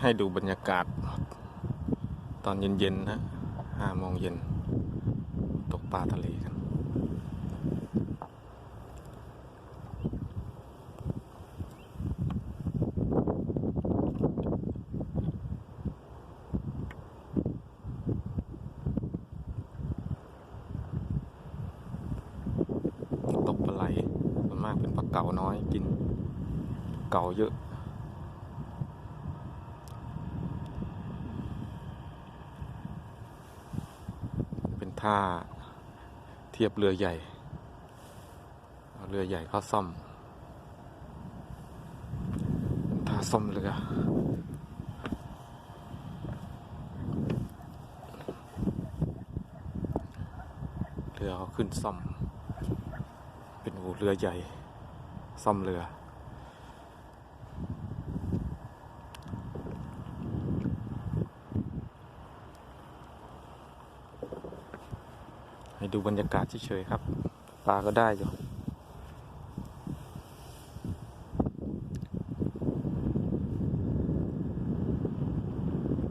ให้ดูบรรยากาศ ตอนเย็นๆนะห้าโมงเย็น ตกปลาทะเลกัน ตกปลาไหลส่วนมากเป็นปลาเก๋าน้อยกิน เก๋าเยอะ เป็น ท่าเทียบเรือใหญ่ เรือใหญ่เข้าซ่อมท่าซ่อมเรือเรือเขาขึ้นซ่อม เป็นหูเรือใหญ่ ซ่อมเรือ ให้ดูบรรยากาศเฉยๆครับ ปลาก็ได้อยู่